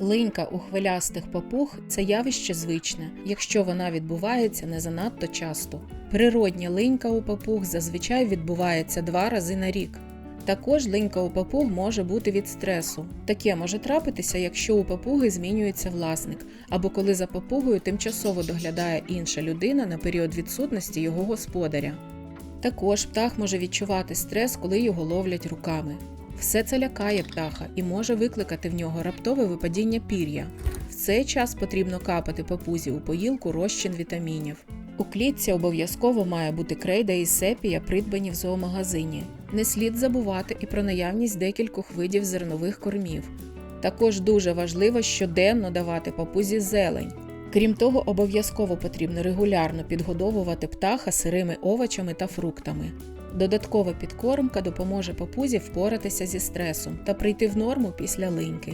Линька у хвилястих папуг це явище звичне, якщо вона відбувається не занадто часто. Природня линька у папуг зазвичай відбувається два рази на рік. Також линька у папуг може бути від стресу. Таке може трапитися, якщо у папуги змінюється власник, або коли за папугою тимчасово доглядає інша людина на період відсутності його господаря. Також птах може відчувати стрес, коли його ловлять руками. Все це лякає птаха і може викликати в нього раптове випадіння пір'я. В цей час потрібно капати папузі у поїлку розчин вітамінів. У клітці обов'язково має бути крейда і сепія, придбані в зоомагазині. Не слід забувати і про наявність декількох видів зернових кормів. Також дуже важливо щоденно давати папузі зелень. Крім того, обов'язково потрібно регулярно підгодовувати птаха сирими овочами та фруктами. Додаткова підкормка допоможе папузі впоратися зі стресом та прийти в норму після линьки.